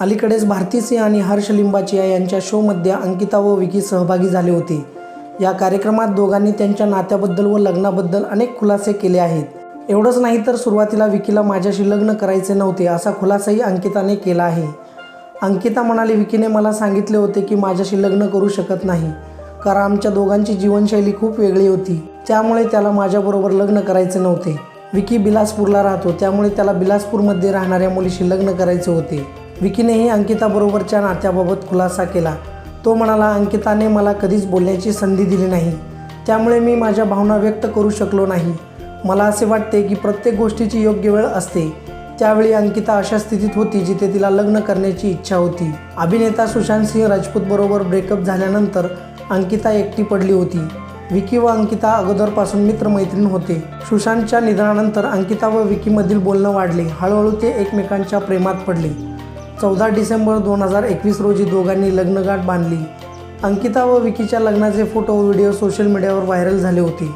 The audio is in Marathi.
अलीकडेच भारती सिंह आणि हर्ष लिंबाचिया यांच्या शोमध्ये अंकिता व विकी सहभागी झाले होते. या कार्यक्रमात दोघांनी त्यांच्या नात्याबद्दल व लग्नाबद्दल अनेक खुलासे केले आहेत. एवढंच नाही तर सुरुवातीला विकीला माझ्याशी लग्न करायचे नव्हते असा खुलासाही अंकिताने केला आहे. अंकिता म्हणाली विकीने मला सांगितले होते की माझ्याशी लग्न करू शकत नाही कारण आमच्या दोघांची जीवनशैली खूप वेगळी होती. त्यामुळे त्याला माझ्याबरोबर लग्न करायचे नव्हते. विकी बिलासपूरला राहतो त्यामुळे त्याला बिलासपूरमध्ये राहणाऱ्या मुलीशी लग्न करायचे होते. विकीनेही अंकिताबरोबरच्या नात्याबाबत खुलासा केला. तो म्हणाला अंकिताने मला कधीच बोलण्याची संधी दिली नाही. त्यामुळे मी माझ्या भावना व्यक्त करू शकलो नाही. मला असे वाटते की प्रत्येक गोष्टीची योग्य वेळ असते. त्यावेळी अंकिता अशा स्थितीत होती जिथे तिला लग्न करण्याची इच्छा होती. अभिनेता सुशांत सिंह राजपूतबरोबर ब्रेकअप झाल्यानंतर अंकिता एकटी पडली होती. विकी व अंकिता अगोदरपासून मित्रमैत्रीण होते. सुशांतच्या निधनानंतर अंकिता व विकीमधील बोलणं वाढले. हळूहळू ते एकमेकांच्या प्रेमात पडले. चौदा डिसेंबर दोन हजार एकवीस रोजी दोघांनी लग्नगाठ बांधली. अंकिता व विकीच्या लग्नाचे फोटो व्हिडिओ सोशल मीडियावर व्हायरल झाले होते.